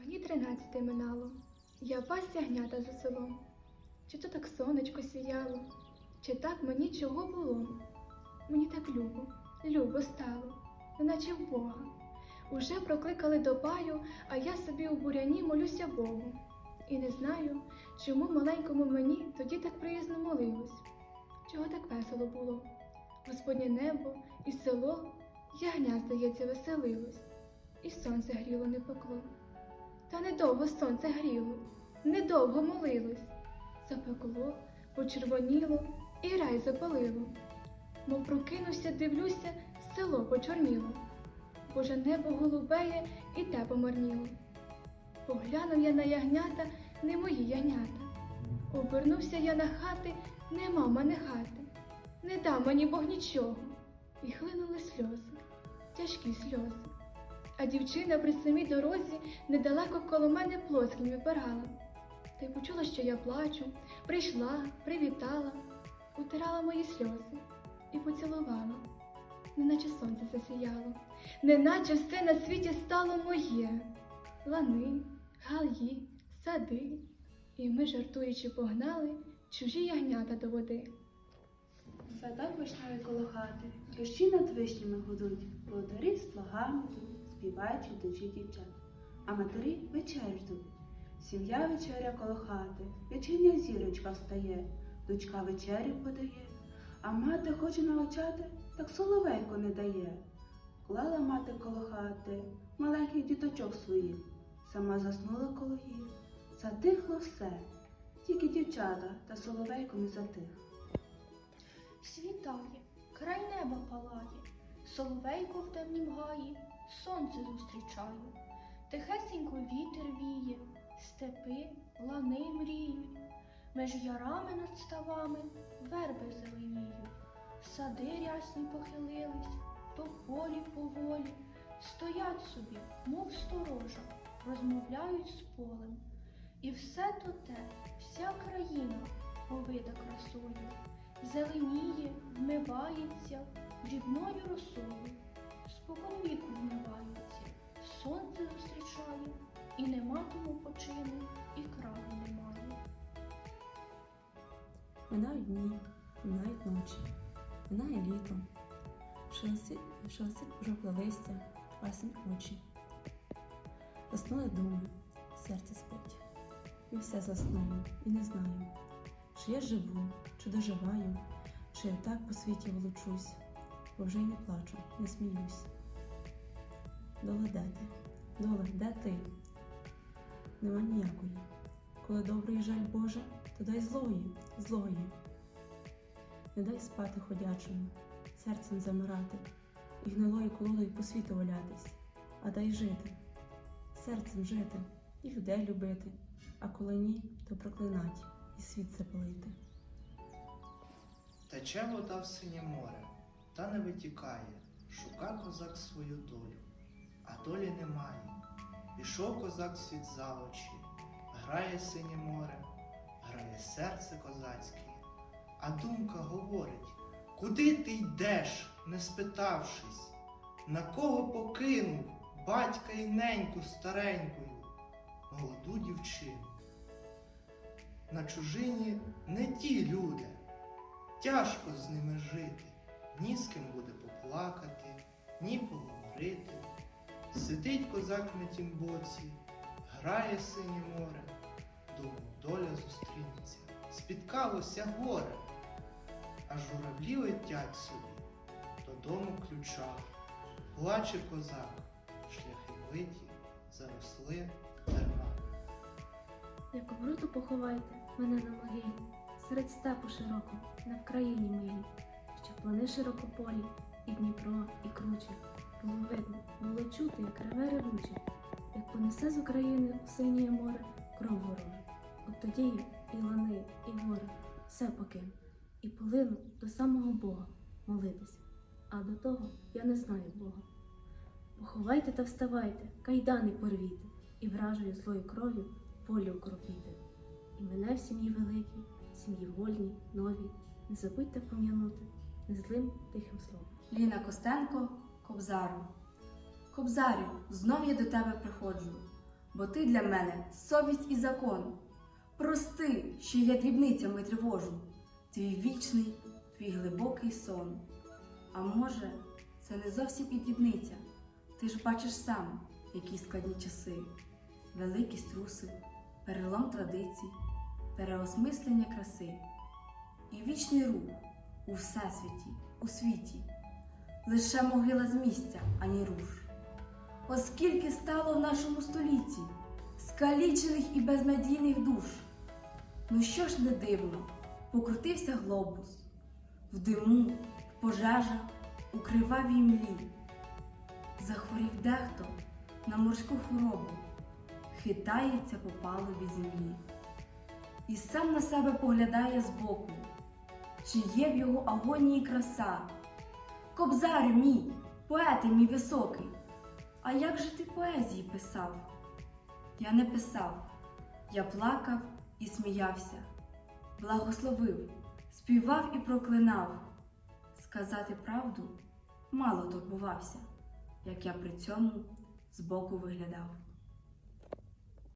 Мені тринадцяте минало, я пас ягнята за селом. Чи то так сонечко сіяло, чи так мені чого було? Мені так любо, любо стало, неначе в Бога. Уже прокликали до паю, а я собі у буряні молюся Богу. І не знаю, чому маленькому мені тоді так приязно молилось. Чого так весело було? Господнє небо і село, ягня, здається, веселилось, і сонце гріло не пекло. Та недовго сонце гріло, недовго молилось. Запекло, почервоніло і рай запалило. Мов прокинувся, дивлюся, село почорніло. Боже небо голубеє і те помарніло. Поглянув я на ягнята, не мої ягнята. Обернувся я на хати, нема мене хати. Не дав мені Бог нічого. І хлинули сльози, тяжкі сльози. А дівчина при самій дорозі недалеко коло мене плоскінь випирала. Та й почула, що я плачу, прийшла, привітала, утирала мої сльози і поцілувала, неначе сонце засіяло, неначе все на світі стало моє. Лани, галї, сади, і ми, жартуючи, погнали чужі ягнята до води. Садок вишневий коло хати, дощі над вишнями гудуть, володарі з плугами йдуть, співаючи дочі дівчат, а матері вечер ждуть. Сім'я вечеря коло хати, вечірня зірочка встає, дочка вечерю подає, а мати хоче навчати, так соловейко не дає. Клала мати коло хати. Маленьких діточок своїх, сама заснула коло їх. Затихло все, тільки дівчата та соловейко не затих. Світає, край неба палає, соловейко в темнім гаї, сонце зустрічаю, тихесенько вітер віє, степи, лани мріють, меж ярами над ставами верби зеленіють, сади рясні похилились, то полі поволі, стоять собі, мов сторожа, розмовляють з полем. І все то те, вся країна повида красою. Зеленіє, вмивається дрібною росою, спокон віку вмивається, сонце зустрічає, і нема тому почину, і краю немає. Минають дні, минають ночі, минає літо, шелестить, шелестить жовте листя, пасень очі. Заснули думи, серце спить. І все заснуло, і не знаю, чи я живу, чи доживаю, чи я так по світі волочусь, бо вже й не плачу, не сміюсь. Де ти? Нема ніякої. Коли добрий жаль Боже, то дай злої, злої. Не дай спати ходячому, серцем замирати, і гнилою колодою по світу валятись, а дай жити, серцем жити, і людей любити, а коли ні, то проклинать і світ запалити. Тече вода в синє море, та не витікає, шука козак свою долю, а долі немає. Пішов козак світ за очі, грає синє море, грає серце козацьке, а думка говорить, куди ти йдеш, не спитавшись, на кого покинув батька й неньку старенькою, молоду дівчину. На чужині не ті люди. Тяжко з ними жити, ні з ким буде поплакати, ні поговорити. Сидить козак на тім боці, грає синє море, думав, доля зустрінеться, спіткалося горе, а журавлі летять собі, додому ключа. Плаче козак, шляхи биті, заросли дарма. Як умру, то поховайте мене на могилі, серед степу широко, на Вкраїні милі, що плани широкополі, і Дніпро, і круче. Було видно, було чути, як реве ревуче, як понесе з України у синє море кров ворожу. От тоді і лани, і гори, все покину, і полину до самого Бога молитися. А до того я не знаю Бога. Поховайте та вставайте, кайдани порвіте, і вражою злою кров'ю волю укропіте. І мене в сім'ї великій, сім'ї вольній, новій, не забудьте пом'янути незлим тихим словом. Ліна Костенко, Кобзару. Кобзарю, знов я до тебе приходжу. бо ти для мене совість і закон. Прости, що я дрібницями тривожу, твій вічний, твій глибокий сон. А може, це не зовсім і дрібниця. Ти ж бачиш сам, які складні часи, великі струси, перелом традицій, переосмислення краси і вічний рух у всесвіті, у світі, лише могила з місця, ані руш. Оскільки стало в нашому столітті скалічених і безнадійних душ. Ну що ж не дивно, покрутився глобус в диму, в пожежах, у кривавій млі. Захворів дехто на морську хворобу, хитається по палубі землі. І сам на себе поглядає збоку, чи є в його агонії краса. Кобзарю мій, поете мій високий, а як же ти поезії писав? Я не писав, я плакав і сміявся, благословив, співав і проклинав. Сказати правду мало турбувався, як я при цьому збоку виглядав.